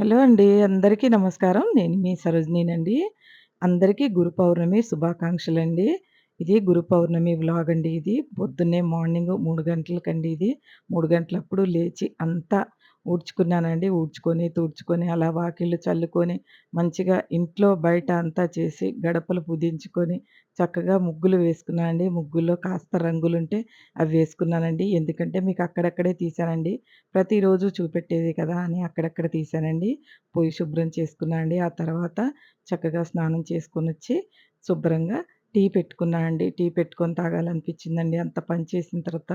Hello అండి. అందరికీ నమస్కారం. నేను మీ సరోజినీనండి. అందరికీ గురు పౌర్ణమి శుభాకాంక్షలండి. ఇది గురు పౌర్ణమి వ్లాగ్ అండి ఇది. పొద్దున్నే మార్నింగ్ మూడు గంటలకండి ఇది. మూడు గంటలప్పుడు లేచి అంతా ఊడ్చుకున్నానండి. ఊడ్చుకొని, తుడుచుకొని అలా వాకిళ్ళు చల్లుకొని, మంచిగా ఇంట్లో బయట అంతా చేసి, గడపలు పుదించుకొని చక్కగా ముగ్గులు వేసుకున్నానండి. ముగ్గుల్లో కాస్త రంగులుంటే అవి వేసుకున్నానండి. ఎందుకంటే మీకు అక్కడక్కడే తీశానండి. ప్రతిరోజు చూపెట్టేది కదా అని అక్కడక్కడ తీశానండి. పొయ్యి శుభ్రం చేసుకున్నా అండి. ఆ తర్వాత చక్కగా స్నానం చేసుకొనొచ్చి శుభ్రంగా టీ పెట్టుకున్నా అండి. టీ పెట్టుకొని తాగాలనిపించిందండి. అంత పని చేసిన తర్వాత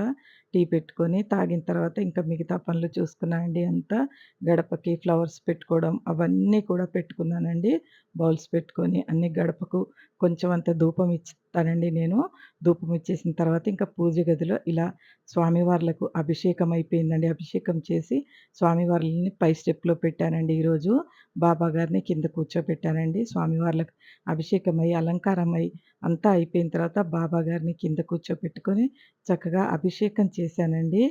టీ పెట్టుకొని తాగిన తర్వాత ఇంకా మిగతా పనులు చూసుకున్నా అండి అంతా. గడపకి ఫ్లవర్స్ పెట్టుకోవడం అవన్నీ కూడా పెట్టుకున్నానండి. బౌల్స్ పెట్టుకొని అన్ని గడపకు కొంచెం అంత ధూపం ఇస్తానండి నేను. ధూపం ఇచ్చేసిన తర్వాత ఇంకా పూజ గదిలో ఇలా స్వామివార్లకు అభిషేకం అయిపోయిందండి. అభిషేకం చేసి స్వామివార్లని పై స్టెప్‌లో పెట్టానండి ఈరోజు. బాబా గారిని కింద కూర్చోపెట్టానండి. స్వామివార్లకు అభిషేకమై, అలంకారమై అంతా అయిపోయిన తర్వాత బాబా గారిని కింద కూర్చోపెట్టుకొని చక్కగా అభిషేకం చేశానండి.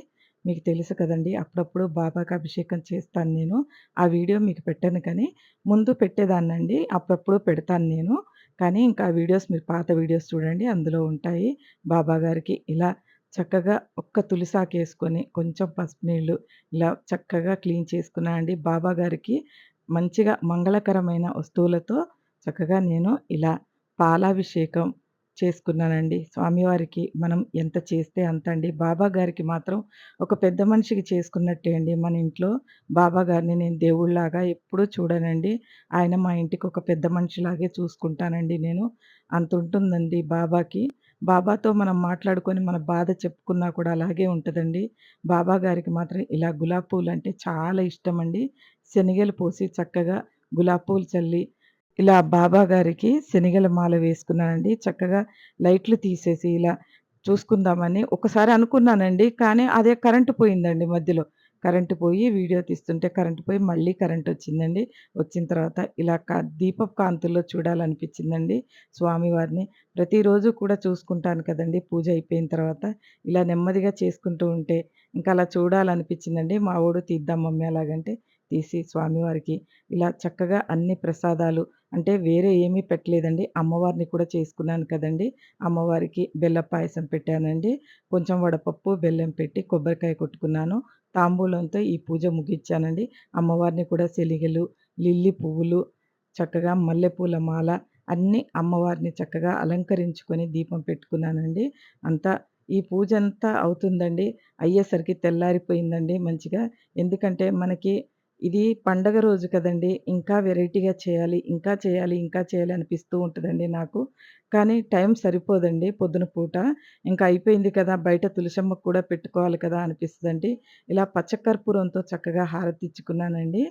మీకు తెలుసు కదండి అప్పుడప్పుడు బాబాకి అభిషేకం చేస్తాను నేను. ఆ వీడియో మీకు పెట్టాను కానీ, ముందు పెట్టేదాన్నండి. అప్పుడప్పుడు పెడతాను నేను. కానీ ఇంకా ఆ వీడియోస్ మీరు పాత వీడియోస్ చూడండి అందులో ఉంటాయి. బాబా గారికి ఇలా చక్కగా ఒక్క తులసాకేసుకొని, కొంచెం పసుపు నీళ్ళు ఇలా చక్కగా క్లీన్ చేసుకున్నా అండి. బాబా గారికి మంచిగా మంగళకరమైన వస్తువులతో చక్కగా నేను ఇలా పాలాభిషేకం చేసుకున్నానండి. స్వామివారికి మనం ఎంత చేస్తే అంత అండి. బాబా గారికి మాత్రం ఒక పెద్ద మనిషికి చేసుకున్నట్టే అండి మన ఇంట్లో. బాబా గారిని నేను దేవుళ్ళలాగా ఎప్పుడూ చూడనండి. ఆయన మా ఇంటికి ఒక పెద్ద మనిషిలాగే చూసుకుంటానండి నేను. అంత ఉంటుందండి బాబాకి. బాబాతో మనం మాట్లాడుకొని మన బాధ చెప్పుకున్నా కూడా అలాగే ఉంటుందండి బాబా గారికి మాత్రం ఇలా గులాబీ అంటే చాలా ఇష్టం అండి శనగలు పోసి చక్కగా గులాబీ పూలు చల్లి ఇలా బాబా గారికి శనగల మాల వేసుకున్నానండి. చక్కగా లైట్లు తీసేసి ఇలా చూసుకుందామని ఒకసారి అనుకున్నానండి. కానీ అదే కరెంటు పోయిందండి మధ్యలో. కరెంటు పోయి వీడియో తీస్తుంటే కరెంటు పోయి మళ్ళీ కరెంటొచ్చిందండి. వచ్చిన తర్వాత ఇలా కా దీప కాంతుల్లో చూడాలనిపించిందండి స్వామివారిని. ప్రతిరోజు కూడా చూసుకుంటాను కదండి పూజ అయిపోయిన తర్వాత. ఇలా నెమ్మదిగా చేసుకుంటూ ఉంటే ఇంకా అలా చూడాలనిపించిందండి. మా ఊడు తీద్దాం మమ్మీ అలాగంటే తీసి స్వామివారికి ఇలా చక్కగా అన్ని ప్రసాదాలు అంటే వేరే ఏమీ పెట్టలేదండి. అమ్మవారిని కూడా చేసుకున్నాను కదండి అమ్మవారికి బెల్ల పాయసం పెట్టానండి. కొంచెం వడపప్పు, బెల్లం పెట్టి కొబ్బరికాయ కొట్టుకున్నాను. తాంబూలంతో ఈ పూజ ముగించానండి అమ్మవారిని కూడా సెలిగలు లిల్లీ పువ్వులు, చక్కగా మల్లెపూల మాల అన్నీ అమ్మవారిని చక్కగా అలంకరించుకొని దీపం పెట్టుకున్నానండి. అంతా ఈ పూజ అంతా అవుతుందండి. అయ్యేసరికి తెల్లారిపోయిందండి మంచిగా. ఎందుకంటే మనకి ఇది పండగ రోజు కదండీ! ఇంకా వెరైటీగా చేయాలి, ఇంకా చేయాలి, ఇంకా చేయాలి అనిపిస్తూ ఉంటదండి నాకు. కానీ టైం సరిపోదండి పొద్దున పూట. ఇంకా అయిపోయింది కదా! బయట తులసమ్మకు కూడా పెట్టుకోవాలి కదా! అనిపిస్తదండి. ఇలా పచ్చకర్పూరంతో చక్కగా హారతిచ్చుకున్నానండి.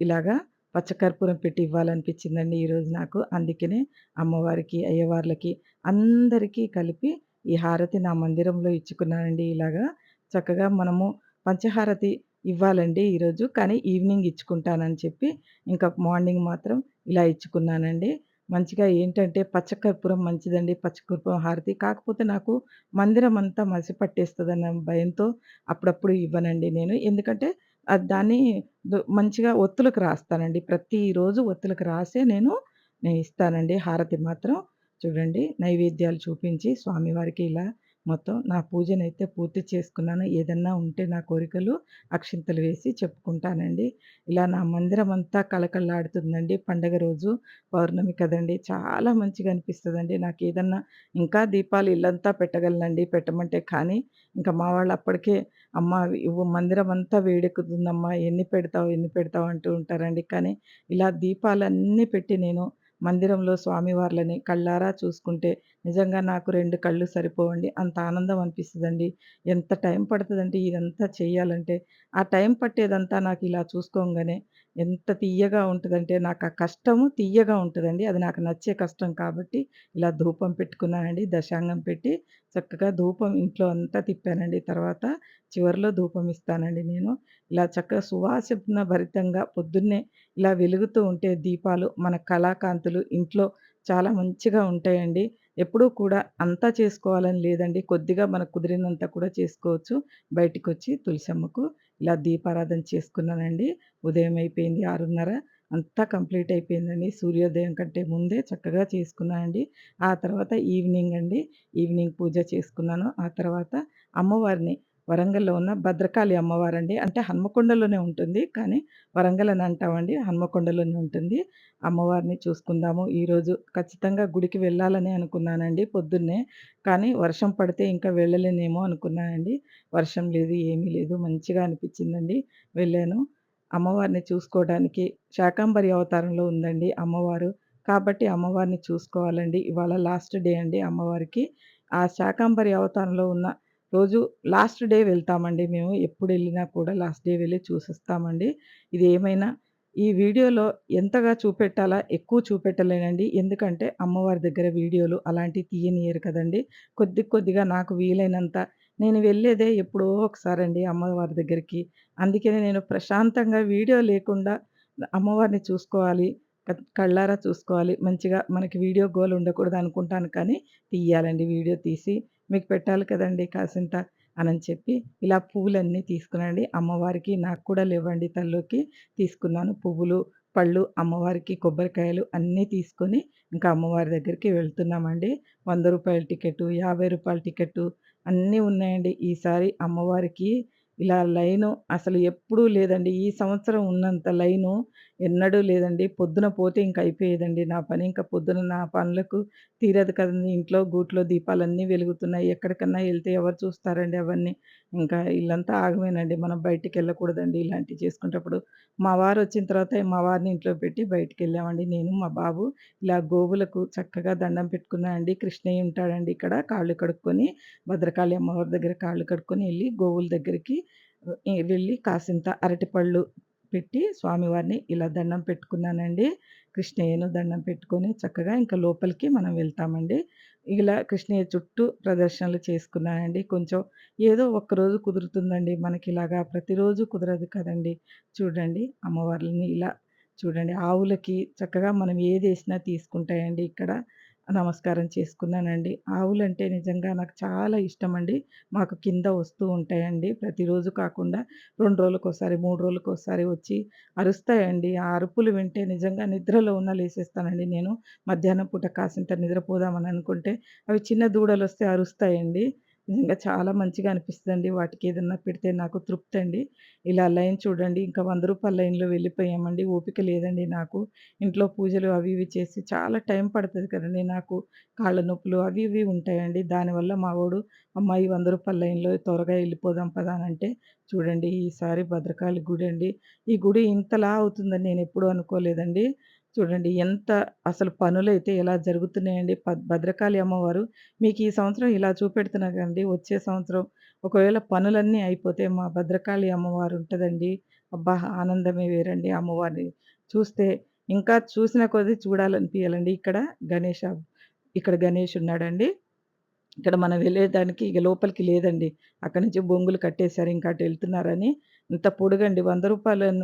ఇలాగా పచ్చకర్పూరం పెట్టి ఇవ్వాలనిపించిందండి ఈరోజు నాకు. అందుకనే అమ్మవారికి, అయ్యవార్లకి అందరికీ కలిపి ఈ హారతి నా మందిరంలో ఇచ్చుకున్నానండి ఇలాగా. చక్కగా మనము పంచహారతి ఇవ్వాలండి ఈరోజు. కానీ ఈవినింగ్ ఇచ్చుకుంటానని చెప్పి ఇంకా మార్నింగ్ మాత్రం ఇలా ఇచ్చుకున్నానండి. మంచిగా ఏంటంటే పచ్చకర్పూరం మంచిదండి. పచ్చకర్పూరం హారతి. కాకపోతే నాకు మందిరం అంతా మసి పట్టేస్తుందన్న భయంతో అప్పుడప్పుడు ఇవ్వనండి నేను. ఎందుకంటే అది దాన్ని మంచిగా ఒత్తులకు రాస్తానండి. ప్రతిరోజు ఒత్తులకు రాసే నేను ఇస్తానండి హారతి మాత్రం. చూడండి నైవేద్యాలు చూపించి స్వామివారికి ఇలా మొత్తం నా పూజనైతే పూర్తి చేసుకున్నాను. ఏదన్నా ఉంటే నా కోరికలు అక్షింతలు వేసి చెప్పుకుంటానండి. ఇలా నా మందిరం అంతా కళకళలాడుతుందండి పండగ రోజు. పౌర్ణమి కదండీ! చాలా మంచిగా అనిపిస్తుందండి నాకు ఏదన్నా ఇంకా దీపాలు ఇల్లంతా పెట్టగలనండి పెట్టమంటే. కానీ ఇంకా మా వాళ్ళు అప్పటికే అమ్మ మందిరం అంతా వేడెక్కుతుందమ్మా ఎన్ని పెడతావు, ఎన్ని పెడతావు అంటూ ఉంటారండి. కానీ ఇలా దీపాలన్నీ పెట్టి నేను మందిరంలో స్వామివార్లని కళ్ళారా చూసుకుంటే నిజంగా నాకు రెండు కళ్ళు సరిపోవండి. అంత ఆనందం అనిపిస్తుందండి ఎంత టైం పడతదంటే ఇదంతా చేయాలంటే. ఆ టైం పట్టేదంతా నాకు ఇలా చూసుకోంగానే ఎంత తియ్యగా నాకు ఆ కష్టము తియ్యగా ఉంటుందండి అది నాకు నచ్చే కష్టం కాబట్టి ఇలా ధూపం పెట్టుకున్నానండి. దశాంగం పెట్టి చక్కగా ధూపం ఇంట్లో అంతా తిప్పానండి. తర్వాత చివరిలో ధూపం ఇస్తానండి నేను. ఇలా చక్కగా సువాసన భరితంగా పొద్దున్నే ఇలా వెలుగుతూ ఉంటే దీపాలు మన కళాకాంతులు ఇంట్లో చాలా మంచిగా ఉంటాయండి. ఎప్పుడూ కూడా అంతా చేసుకోవాలని లేదండి. కొద్దిగా మనకు కుదిరినంత కూడా చేసుకోవచ్చు. బయటికొచ్చి తులసమ్మకు ఇలా దీపారాధన చేసుకున్నానండి. ఉదయం అయిపోయింది 6:30 అంతా కంప్లీట్ అయిపోయిందండి. సూర్యోదయం కంటే ముందే చక్కగా చేసుకున్నానండి. ఆ తర్వాత ఈవినింగ్ అండి. ఈవినింగ్ పూజ చేసుకున్నాను. ఆ తర్వాత అమ్మవారిని వరంగల్‌లో ఉన్న భద్రకాళి అమ్మవారండి. అంటే హన్మకొండలోనే ఉంటుంది. కానీ వరంగల్ అని అంటామండి. హన్మకొండలోనే ఉంటుంది. అమ్మవారిని చూసుకుందాము. ఈరోజు ఖచ్చితంగా గుడికి వెళ్ళాలని అనుకున్నానండి పొద్దున్నే. కానీ వర్షం పడితే ఇంకా వెళ్ళలేనేమో అనుకున్నానండి. వర్షం లేదు, ఏమీ లేదు. మంచిగా అనిపించిందండి. వెళ్ళాను. అమ్మవారిని చూసుకోవడానికి శాకాంబరి అవతారంలో ఉందండి అమ్మవారు. కాబట్టి అమ్మవారిని చూసుకోవాలండి. ఇవాళ లాస్ట్ డే అండి అమ్మవారికి. ఆ శాకాంబరి అవతారంలో ఉన్న రోజు లాస్ట్ డే వెళ్తామండి మేము. ఎప్పుడు వెళ్ళినా కూడా లాస్ట్ డే వెళ్ళి చూసిస్తామండి ఇది ఏమైనా ఈ వీడియోలో ఎంతగా చూపెట్టాలా ఎక్కువ చూపెట్టలేనండి. ఎందుకంటే అమ్మవారి దగ్గర వీడియోలు అలాంటివి తీయనియరు కదండి కొద్ది కొద్దిగా నాకు వీలైనంత నేను వెళ్ళేదే ఎప్పుడో ఒకసారండి అమ్మవారి దగ్గరికి. అందుకనే నేను ప్రశాంతంగా వీడియో లేకుండా అమ్మవారిని చూసుకోవాలి. కళ్ళారా చూసుకోవాలి. మంచిగా మనకి వీడియో గోల్ ఉండకూడదు అనుకుంటాను కానీ తీయాలండి వీడియో తీసి మీకు పెట్టాలి కదండీ కాసింత అని చెప్పి ఇలా పువ్వులన్నీ తీసుకున్నానండి. అమ్మవారికి నాకు కూడా లేవండి తల్లోకి తీసుకున్నాను. పువ్వులు, పళ్ళు అమ్మవారికి కొబ్బరికాయలు అన్నీ తీసుకొని ఇంకా అమ్మవారి దగ్గరికి వెళ్తున్నామండి. వంద రూపాయల టికెట్టు, యాభై రూపాయల టికెట్టు అన్నీ ఉన్నాయండి. ఈసారి అమ్మవారికి ఇలా లైను అసలు ఎప్పుడూ లేదండి. ఈ సంవత్సరం ఉన్నంత లైను ఎన్నడూ లేదండి. పొద్దున పోతే ఇంక అయిపోయేదండి నా పని. ఇంక పొద్దున నా పనులకు తీరదు కదండీ. ఇంట్లో గూట్లో దీపాలన్నీ వెలుగుతున్నాయి. ఎక్కడికన్నా ఎళ్తే ఎవరు చూస్తారండి అవన్నీ. ఇంకా ఇల్లంతా ఆగమేనండి. మనం బయటికెళ్ళకూడదండి ఇలాంటివి చేసుకునేటప్పుడు. మా వారొచ్చిన తర్వాత మా వారిని ఇంట్లో పెట్టి బయటికెళ్ళామండి. నేను, మా బాబు ఇలా గోవులకు చక్కగా దండం పెట్టుకున్నా అండి. కృష్ణయ్య ఉంటాడండి ఇక్కడ కాళ్ళు కడుక్కొని భద్రకాళి అమ్మవారి దగ్గర కాళ్ళు కడుక్కొని ఎళ్ళి గోవుల దగ్గరికి వెళ్ళి కాసింత అరటిపళ్ళు పెట్టి స్వామివారిని ఇలా దండం పెట్టుకున్నానండి. కృష్ణయ్యను దండం పెట్టుకొని చక్కగా ఇంకా లోపలికి మనం వెళ్తామండి. ఇలా కృష్ణయ్య చుట్టూ ప్రదర్శనలు చేసుకున్నానండి. కొంచెం ఏదో ఒక్కరోజు కుదురుతుందండి మనకి ఇలాగా ప్రతిరోజు కుదరదు కదండి చూడండి అమ్మవార్లని ఇలా చూడండి ఆవులకి చక్కగా మనం ఏది వేసినా తీసుకుంటాయండి ఇక్కడ. నమస్కారం చేసుకున్నానండి. ఆవులంటే నిజంగా నాకు చాలా ఇష్టం అండి మాకు కింద వస్తూ ఉంటాయండి. ప్రతిరోజు కాకుండా రెండు రోజులకోసారి, మూడు రోజులకోసారి వచ్చి అరుస్తాయండి. ఆ అరుపులు వింటే నిజంగా నిద్రలో ఉన్న లేసేస్తానండి నేను. మధ్యాహ్నం పూట కాసింత నిద్రపోదామని అనుకుంటే అవి చిన్న దూడలు వస్తే అరుస్తాయండి. నిజంగా చాలా మంచిగా అనిపిస్తుందండి వాటికి ఏదన్నా పెడితే నాకు తృప్తి అండి ఇలా లైన్ చూడండి ఇంకా వంద రూపాయల లైన్‌లో వెళ్ళిపోయామండి. ఓపిక లేదండి నాకు. ఇంట్లో పూజలు అవి ఇవి చేసి చాలా టైం పడుతుంది కదండి నాకు. కాళ్ళ నొప్పులు అవి ఇవి ఉంటాయండి. దానివల్ల మా వాడు అమ్మాయి ఈ రూ. 100 లైన్‌లో త్వరగా వెళ్ళిపోదాం పదా అని అంటే చూడండి ఈసారి భద్రకాళి గుడి అండి ఈ గుడి ఇంతలా అవుతుందని నేను ఎప్పుడూ అనుకోలేదండి. చూడండి ఎంత అసలు పనులైతే ఎలా జరుగుతున్నాయండి. భద్రకాళి అమ్మవారు మీకు ఈ సంవత్సరం ఇలా చూపెడుతున్నా కదండి వచ్చే సంవత్సరం ఒకవేళ పనులన్నీ అయిపోతే మా భద్రకాళి అమ్మవారు ఉంటుందండి అబ్బా! ఆనందమే వేరండి అమ్మవారిని చూస్తే. ఇంకా చూసిన కొద్దీ చూడాలనిపియాలండి. ఇక్కడ గణేష ఇక్కడ గణేష్ ఉన్నాడండి. ఇక్కడ మనం వెళ్ళేదానికి ఇక లోపలికి లేదండి. అక్కడి నుంచి బొంగులు కట్టేశారు. ఇంకా అటు వెళ్తున్నారని ఇంత పొడుగండి. రూ. 100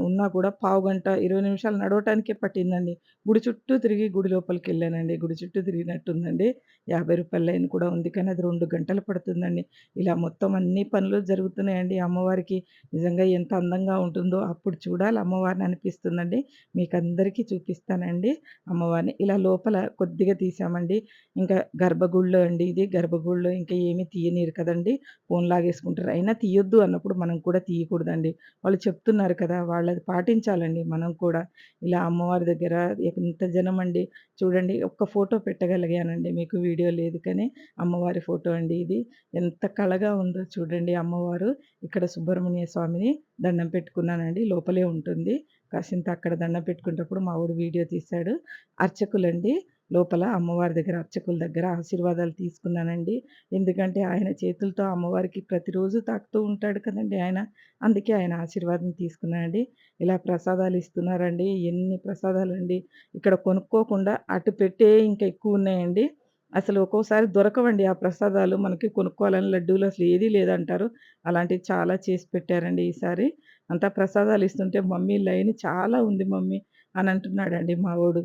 ఉన్నా కూడా పావుగంట, 20 నిమిషాలు నడవటానికే పట్టిందండి. గుడి చుట్టూ తిరిగి గుడి లోపలికెళ్ళానండి. గుడి చుట్టూ తిరిగినట్టుందండి. రూ. 50 లైన్ కూడా ఉంది. కానీ అది 2 గంటలు పడుతుందండి. ఇలా మొత్తం అన్ని పనులు జరుగుతున్నాయండి. అమ్మవారికి నిజంగా ఎంత అందంగా ఉంటుందో అప్పుడు చూడాలి అమ్మవారిని అనిపిస్తుందండి. మీకందరికీ చూపిస్తానండి అమ్మవారిని. ఇలా లోపల కొద్దిగా తీసామండి ఇంకా గర్భగుడిలో అండి ఇది. గర్భగుడిలో ఇంకా ఏమి తీయనీయరు కదండీ. ఫోన్ లాగేసుకుంటారు. అయినా తీయొద్దు అన్నప్పుడు మనం కూడా తీయకూడదండి. వాళ్ళు చెప్తున్నారు కదా! వాళ్ళది పాటించాలండి మనం కూడా. ఇలా అమ్మవారి దగ్గర ఎంత జనమండి. చూడండి ఒక్క ఫోటో పెట్టగలిగానండి మీకు వీడియో లేదు కానీ అమ్మవారి ఫోటో అండి ఇది. ఎంత కళగా ఉందో చూడండి అమ్మవారు. ఇక్కడ సుబ్రహ్మణ్య స్వామిని దండం పెట్టుకున్నానండి. లోపలే ఉంటుంది. కాసింత అక్కడ దండం పెట్టుకునేటప్పుడు మా ఊడు వీడియో తీశాడు. అర్చకులండి లోపల అమ్మవారి దగ్గర అర్చకుల దగ్గర ఆశీర్వాదాలు తీసుకున్నానండి. ఎందుకంటే ఆయన చేతులతో అమ్మవారికి ప్రతిరోజు తాకుతూ ఉంటాడు కదండి ఆయన. అందుకే ఆయన ఆశీర్వాదం తీసుకున్నానండి. ఇలా ప్రసాదాలు ఇస్తున్నారండి. ఎన్ని ప్రసాదాలు అండి ఇక్కడ కొనుక్కోకుండా అటు పెట్టే ఇంకా ఎక్కువ ఉన్నాయండి అసలు ఒక్కోసారి దొరకవండి ఆ ప్రసాదాలు. మనకి కొనుక్కోవాలని లడ్డూలు అసలు ఏదీ లేదంటారు. అలాంటివి చాలా చేసి పెట్టారండి ఈసారి. అంతా ప్రసాదాలు ఇస్తుంటే మమ్మీ లైన్ చాలా ఉంది మమ్మీ అని అంటున్నాడండి మావోడు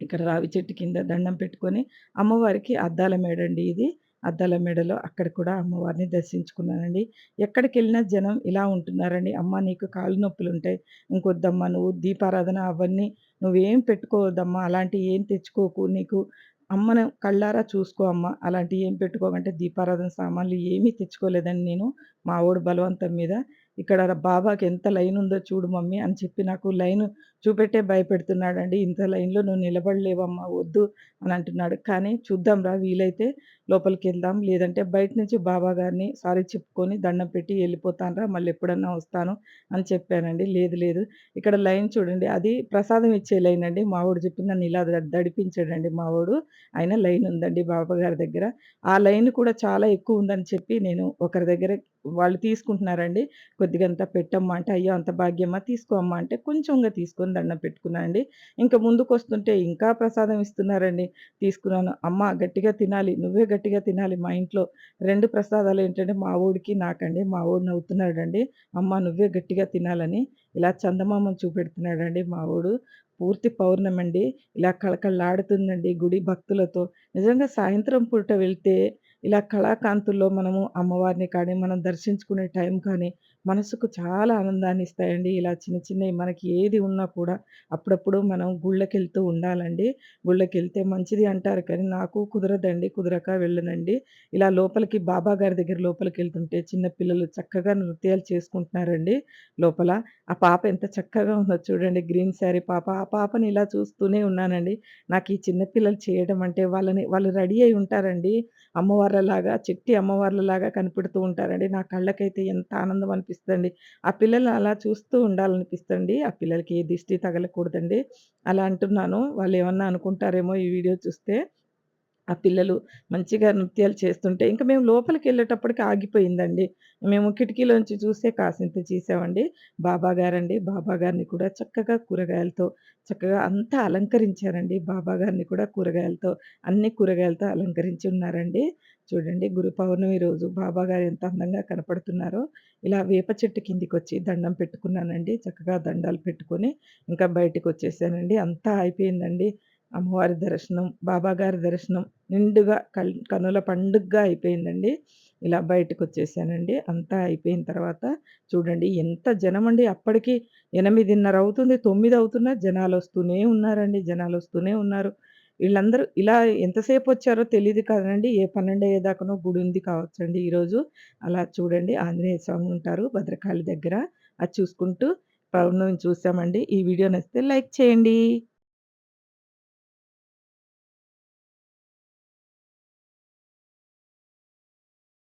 ఇక్కడ రావి చెట్టు కింద దండం పెట్టుకొని అమ్మవారికి అద్దాల మేడండి ఇది. అద్దాల మేడలో అక్కడ కూడా అమ్మవారిని దర్శించుకున్నానండి. ఎక్కడికెళ్ళినా జనం ఇలా ఉంటున్నారండి. "అమ్మ నీకు కాళ్ళు నొప్పులుంటాయి. ఇంకొద్దమ్మా నువ్వు దీపారాధన అవన్నీ నువ్వేం పెట్టుకోవద్దమ్మా. అలాంటివి ఏం తెచ్చుకోకు. నీకు అమ్మను కళ్ళారా చూసుకో అమ్మ. అలాంటివి ఏం పెట్టుకోమంటే దీపారాధన సామాన్లు ఏమీ తెచ్చుకోలేదని నేను. మా వోడు బలవంతం మీద. ఇక్కడ బాబాకి ఎంత లైనుందో చూడు మమ్మీ అని చెప్పి నాకు లైను చూపెట్టే భయపెడుతున్నాడండి. "ఇంత లైన్‌లో నువ్వు నిలబడలేవమ్మా వద్దు" అని అంటున్నాడు. కానీ చూద్దాంరా వీలైతే లోపలికి వెళ్దాం లేదంటే బయట నుంచి బాబా గారిని సారీ చెప్పుకొని దండం పెట్టి వెళ్ళిపోతానురా మళ్ళీ ఎప్పుడన్నా వస్తాను అని చెప్పానండి. లేదు లేదు ఇక్కడ లైన్ చూడండి అది ప్రసాదం ఇచ్చే లైన్ అండి మావాడు చెప్పి నన్ను ఇలా దడిపించాడండి మావాడు ఆయన లైన్ ఉందండి బాబా గారి దగ్గర. ఆ లైన్ కూడా చాలా ఎక్కువ ఉందని చెప్పి నేను ఒకరి దగ్గర వాళ్ళు తీసుకుంటున్నారండి. కొద్దిగా అంత పెట్టమ్మా అంటే, "అయ్యో! అంత భాగ్యమా తీసుకోమ్మా అంటే కొంచెంగా తీసుకొని దండం పెట్టుకున్నానండి ఇంకా ముందుకు వస్తుంటే ఇంకా ప్రసాదం ఇస్తున్నారండి. తీసుకున్నాను. "అమ్మ గట్టిగా తినాలి. నువ్వే గట్టిగా తినాలి మా ఇంట్లో." రెండు ప్రసాదాలు ఏంటంటే మా ఊడికి నాకండి. మా ఊడు నవ్వుతున్నాడండి. "అమ్మ నువ్వే గట్టిగా తినాలని." ఇలా చందమామను చూపెడుతున్నాడండి మా ఊడు పూర్తి పౌర్ణమండి. ఇలా కళకళలాడుతుందండి గుడి భక్తులతో. నిజంగా సాయంత్రం పూట వెళ్తే ఇలా కళాకాంతుల్లో మనము అమ్మవారిని కానీ, మనం దర్శించుకునే టైం కానీ, మనసుకు చాలా ఆనందాన్ని ఇస్తాయండి ఇలా చిన్న చిన్నవి మనకి ఏది ఉన్నా కూడా అప్పుడప్పుడు మనం గుళ్ళకెళ్తూ ఉండాలండి. గుళ్ళకెళ్తే మంచిది అంటారు కానీ నాకు కుదరదండి. కుదరక వెళ్ళనండి. ఇలా లోపలికి బాబా గారి దగ్గర లోపలికెళ్తుంటే చిన్న పిల్లలు చక్కగా నృత్యాలు చేసుకుంటున్నారండి లోపల. ఆ పాప ఎంత చక్కగా ఉందో చూడండి గ్రీన్ శారీ పాప. ఆ పాపని ఇలా చూస్తూనే ఉన్నానండి. నాకు ఈ చిన్న పిల్లలు చేయడం అంటే వాళ్ళని వాళ్ళు రెడీ అయి ఉంటారండి. అమ్మవార్లలాగా చిట్టి అమ్మవార్లలాగా కనిపెడుతూ ఉంటారండి. నా కళ్ళకైతే ఎంత ఆనందం అనిపిస్తదండి. ఆ పిల్లలు అలా చూస్తూ ఉండాలనిపిస్తుంది ఆ పిల్లలకి ఏ దిష్టి తగలకూడదండి. అలా అంటున్నాను. వాళ్ళు ఏమన్నా అనుకుంటారేమో ఈ వీడియో చూస్తే. ఆ పిల్లలు మంచిగా నృత్యాలు చేస్తుంటే ఇంకా మేము లోపలికి వెళ్ళేటప్పటికి ఆగిపోయిందండి. మేము కిటికీలోంచి చూస్తే కాసింత చేసామండి బాబా గారండి. బాబా గారిని కూడా చక్కగా కూరగాయలతో చక్కగా అంతా అలంకరించారండి. బాబా గారిని కూడా కూరగాయలతో అన్ని కూరగాయలతో అలంకరించి ఉన్నారండి. చూడండి గురు పౌర్ణమి రోజు బాబా గారు ఎంత అందంగా కనపడుతున్నారో. ఇలా వేప చెట్టు కిందికొచ్చి దండం పెట్టుకున్నానండి. చక్కగా దండాలు పెట్టుకొని ఇంకా బయటికొచ్చేసానండి. అంతా అయిపోయిందండి. అమ్మవారి దర్శనం, బాబాగారి దర్శనం నిండుగా కల్ కనుల పండుగగా అయిపోయిందండి. ఇలా బయటకొచ్చేసానండి. అంతా అయిపోయిన తర్వాత చూడండి ఎంత జనమండి అప్పటికి 8:30 అవుతుంది. తొమ్మిది అవుతున్నా జనాలొస్తూనే ఉన్నారండి. జనాలు వస్తూనే ఉన్నారు. వీళ్ళందరూ ఇలా ఎంతసేపు వచ్చారో తెలియదు కాదండి ఏ 12 అయ్యేదాకానో గుడి ఉంది కావచ్చండి ఈరోజు. అలా చూడండి ఆంజనేయ స్వామి ఉంటారు భద్రకాళి దగ్గర. అది చూసుకుంటూ పౌర్ణమి చూసామండి. ఈ వీడియో నచ్చితే లైక్ చేయండి.